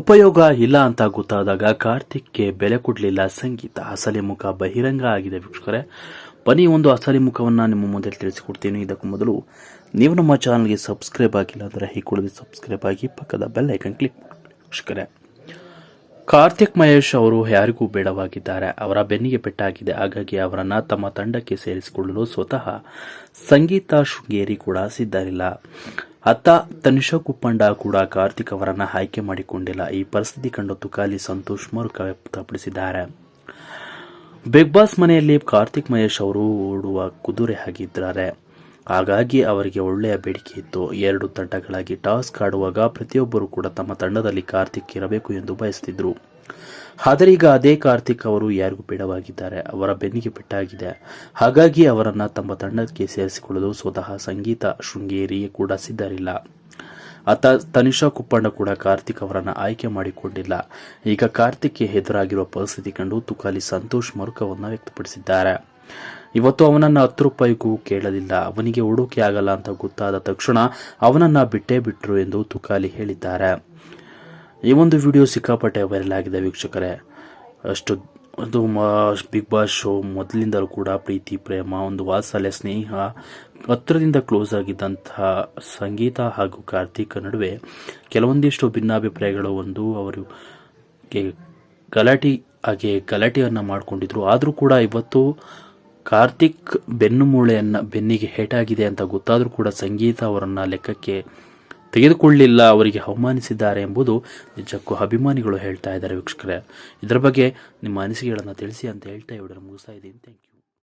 ಉಪಯೋಗ ಇಲ್ಲ ಅಂತ ಗೊತ್ತಾದಾಗ ಕಾರ್ತಿಕ್ಗೆ ಬೆಲೆ ಕೊಡಲಿಲ್ಲ. ಸಂಗೀತ ಅಸಲಿ ಮುಖ ಬಹಿರಂಗ ಆಗಿದೆ ವೀಕ್ಷಕರೇ. ಬನ್ನಿ, ಒಂದು ಅಸಲಿ ಮುಖವನ್ನು ನಿಮ್ಮ ಮುಂದೆ ತಿಳಿಸಿಕೊಡ್ತೀನಿ. ಇದಕ್ಕೂ ಮೊದಲು ನೀವು ನಮ್ಮ ಚಾನಲ್ಗೆ ಸಬ್ಸ್ಕ್ರೈಬ್ ಆಗಿಲ್ಲ ಅಂದರೆ ಕೂಡಲೇ ಸಬ್ಸ್ಕ್ರೈಬ್ ಆಗಿ ಪಕ್ಕದ ಬೆಲ್ ಐಕನ್ ಕ್ಲಿಕ್ ವೀಕ್ಷಕರೇ. ಕಾರ್ತಿಕ್ ಮಹೇಶ್ ಅವರು ಯಾರಿಗೂ ಬೇಡವಾಗಿದ್ದಾರೆ. ಅವರ ಬೆನ್ನಿಗೆ ಪೆಟ್ಟಾಗಿದೆ. ಹಾಗಾಗಿ ಅವರನ್ನು ತಮ್ಮ ತಂಡಕ್ಕೆ ಸೇರಿಸಿಕೊಳ್ಳಲು ಸ್ವತಃ ಸಂಗೀತ ಶೃಂಗೇರಿ ಕೂಡ ಸಿದ್ಧರಿಲ್ಲ. ಅತ್ತ ತನಿಷಾ ಕುಪ್ಪಂಡ ಕೂಡ ಕಾರ್ತಿಕ್ ಅವರನ್ನ ಆಯ್ಕೆ ಮಾಡಿಕೊಂಡಿಲ್ಲ. ಈ ಪರಿಸ್ಥಿತಿ ಕಂಡು ತುಕಾಲಿ ಸಂತೋಷ್ ಮರುಕ ವ್ಯಕ್ತಪಡಿಸಿದ್ದಾರೆ ಬಿಗ್ ಬಾಸ್ ಮನೆಯಲ್ಲಿ ಕಾರ್ತಿಕ್ ಮಹೇಶ್ ಅವರು ಓಡುವ ಕುದುರೆ ಆಗಿದ್ದಾರೆ ಹಾಗಾಗಿ ಅವರಿಗೆ ಒಳ್ಳೆಯ ಬೇಡಿಕೆ ಇತ್ತು. ಎರಡು ತಂಡಗಳಾಗಿ ಟಾಸ್ ಆಡುವಾಗ ಪ್ರತಿಯೊಬ್ಬರು ಕೂಡ ತಮ್ಮ ತಂಡದಲ್ಲಿ ಕಾರ್ತಿಕ್ ಇರಬೇಕು ಎಂದು ಬಯಸುತ್ತಿದ್ದರು ಆದರೆ ಈಗ ಅದೇ ಕಾರ್ತಿಕ್ ಅವರು ಯಾರಿಗೂ ಬೇಡವಾಗಿದ್ದಾರೆ. ಅವರ ಬೆನ್ನಿಗೆ ಪೆಟ್ಟಾಗಿದೆ. ಹಾಗಾಗಿ ಅವರನ್ನು ತಮ್ಮ ತಂಡಕ್ಕೆ ಸೇರಿಸಿಕೊಳ್ಳಲು ಸ್ವತಃ ಸಂಗೀತ, ಶೃಂಗೇರಿ ಕೂಡ ಸಿದ್ಧರಿಲ್ಲ. ಅತ ತನಿಷಾ ಕುಪ್ಪಣ್ಣ ಕೂಡ ಕಾರ್ತಿಕ್ ಅವರನ್ನು ಆಯ್ಕೆ ಮಾಡಿಕೊಂಡಿಲ್ಲ. ಈಗ ಕಾರ್ತಿಕ್ಗೆ ಎದುರಾಗಿರುವ ಪರಿಸ್ಥಿತಿ ಕಂಡು ತುಕಾಲಿ ಸಂತೋಷ್ ಮರುಕವನ್ನು ವ್ಯಕ್ತಪಡಿಸಿದ್ದಾರೆ. ಇವತ್ತು ಅವನನ್ನ ಹತ್ತು ರೂಪಾಯಿಗೂ ಕೇಳಲಿಲ್ಲ. ಅವನಿಗೆ ಹುಡುಕಿ ಆಗಲ್ಲ ಅಂತ ಗೊತ್ತಾದ ತಕ್ಷಣ ಅವನನ್ನ ಬಿಟ್ಟೇ ಬಿಟ್ರು ಎಂದು ತುಕಾಲಿ ಹೇಳಿದ್ದಾರೆ. ಈ ಒಂದು ವಿಡಿಯೋ ಸಿಕ್ಕಾಪಟ್ಟೆ ವೈರಲ್ ಆಗಿದೆ ವೀಕ್ಷಕರೇ. ಅಷ್ಟು ಒಂದು ಬಿಗ್ ಬಾಸ್ ಶೋ ಮೊದಲಿಂದಲೂ ಕೂಡ ಪ್ರೀತಿ, ಪ್ರೇಮ, ಒಂದು ವಾತ್ಸಲ್ಯ, ಸ್ನೇಹ ಹತ್ತಿರದಿಂದ ಕ್ಲೋಸ್ ಆಗಿದ್ದಂತಹ ಸಂಗೀತ ಹಾಗೂ ಕಾರ್ತಿಕ್ ನಡುವೆ ಕೆಲವೊಂದಿಷ್ಟು ಭಿನ್ನಾಭಿಪ್ರಾಯಗಳು ಒಂದು ಅವರು ಗಲಾಟೆ, ಹಾಗೆ ಗಲಾಟೆಯನ್ನು ಮಾಡಿಕೊಂಡಿದ್ರು. ಆದರೂ ಕೂಡ ಇವತ್ತು ಕಾರ್ತಿಕ್ ಬೆನ್ನು ಮೂಳೆಯನ್ನು ಬೆನ್ನಿಗೆ ಹೇಟಾಗಿದೆ ಅಂತ ಗೊತ್ತಾದರೂ ಕೂಡ ಸಂಗೀತ ಅವರನ್ನು ಲೆಕ್ಕಕ್ಕೆ ತೆಗೆದುಕೊಳ್ಳಿಲ್ಲ, ಅವರಿಗೆ ಅವಮಾನಿಸಿದ್ದಾರೆ ಎಂಬುದು ನಿಜಕ್ಕೂ ಅಭಿಮಾನಿಗಳು ಹೇಳ್ತಾ ಇದ್ದಾರೆ ವೀಕ್ಷಕರೇ. ಇದರ ಬಗ್ಗೆ ನಿಮ್ಮ ಅನಿಸಿಕೆಗಳನ್ನು ತಿಳಿಸಿ ಅಂತ ಹೇಳ್ತಾ ಇವಡನ್ನು ಮುಗಿಸ್ತಾ ಇದ್ದೀನಿ. Thank you